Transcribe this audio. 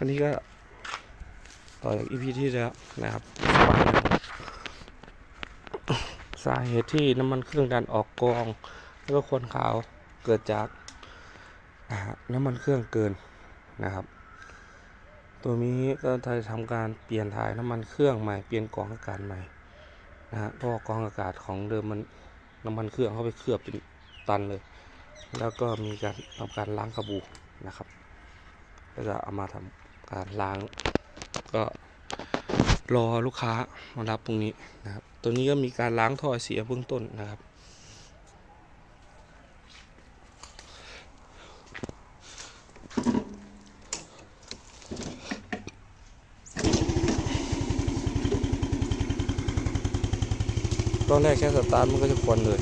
คันนี้ก็ต่อจากอีพีที่แล้วนะครับสาเหตุที่น้ำมันเครื่องดันออกกอง แล้วก็ควันขาวเกิดจากน้ำมันเครื่องเกินนะครับ ตัวนี้ก็จะทำการเปลี่ยนถ่ายน้ำมันเครื่องใหม่เปลี่ยนกองอากาศใหม่นะฮะเพราะกองอากาศของเดิมมันน้ำมันเครื่องเข้าไปเคลือบจนตันเลย แล้วก็มีการทำการล้างกระบูนะครับก็จะเอามาทำ การล้าง ก็รอลูกค้ามารับตรงนี้นะครับ ตัวนี้ก็มีการล้างท่อเสียเบื้องต้นนะครับตอนแรกแค่สตาร์ทมันก็จะควนเลย